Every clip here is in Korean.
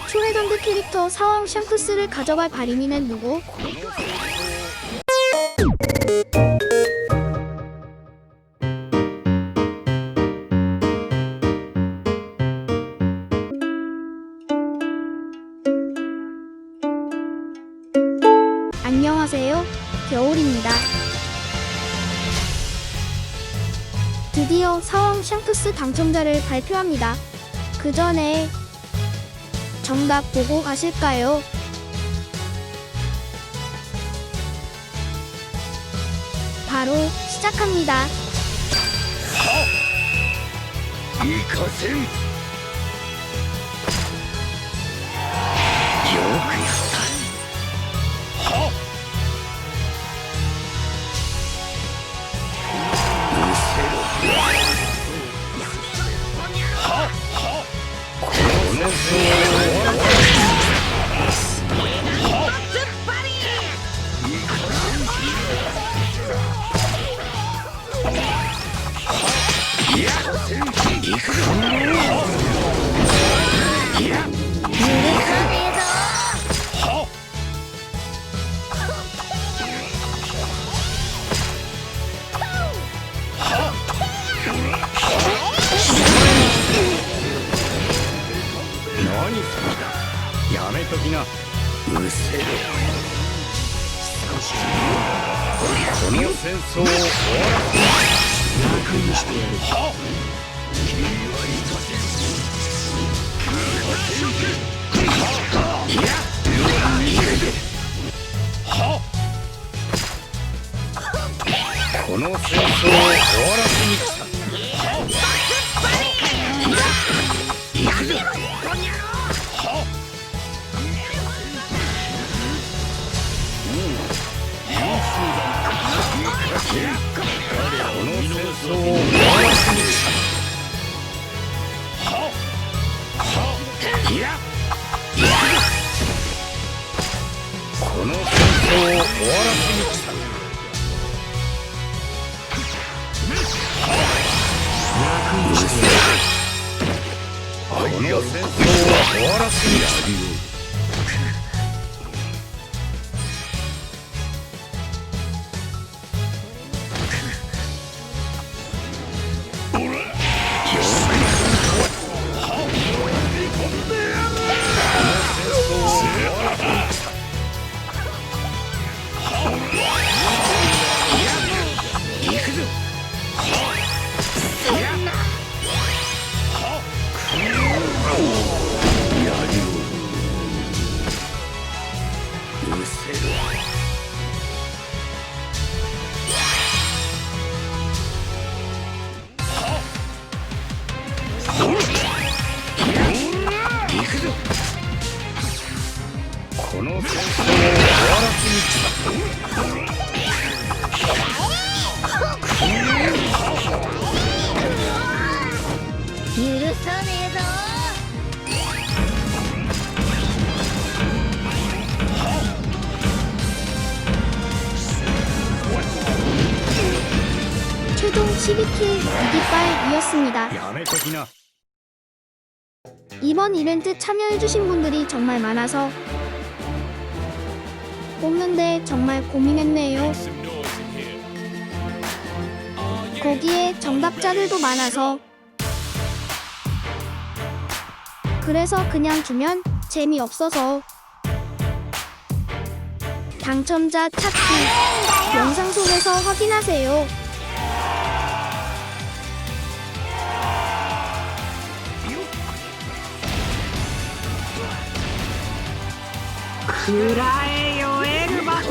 이번 초회전드 캐릭터 사왕 샹크스를 가져갈 바리미는 누구? 안녕하세요. 겨울입니다. 드디어 사왕 샹크스 당첨자를 발표합니다. 그 전에 정답 보고 가실까요? 바로 시작합니다. 이것은 やめときな。うせろこの戦争を終わらせ。楽にしてやるっいやこの戦争を終わらせに来た楽にしてやるこの戦争は終わらせに来た 12킬 2깃발이었습니다. 이번 이벤트 참여해주신 분들이 정말 많아서 뽑는데 정말 고민했네요. 거기에 정답자들도 많아서 그래서 그냥 주면 재미없어서 당첨자 찾기 영상 속에서 확인하세요. 由来よエルバのコ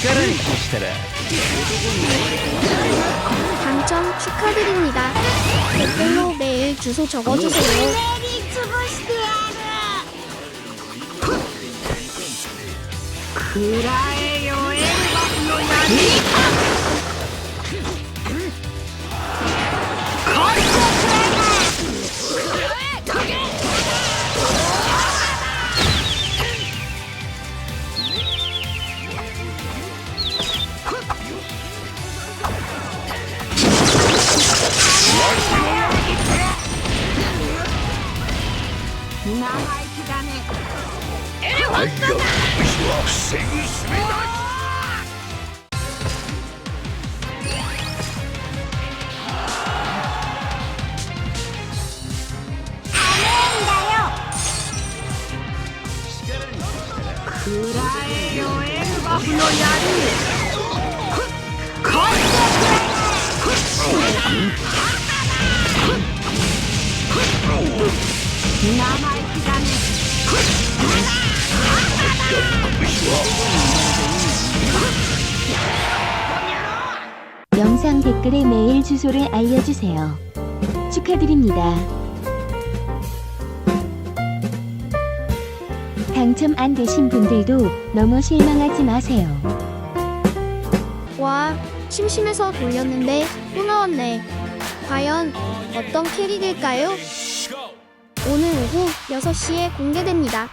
力に越したら 당첨 축하드립니다. 댓글로 메일 주소 적어주세요. り潰してや フフ名前 영상 댓글에 메일 주소를 알려주세요. 축하드립니다. 당첨 안 되신 분들도 너무 실망하지 마세요. 와, 심심해서 돌렸는데 또 나왔네. 과연 어떤 캐릭일까요? 오늘 오후 6시에 공개됩니다.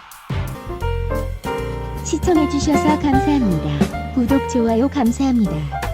시청해주셔서 감사합니다. 구독, 좋아요 감사합니다.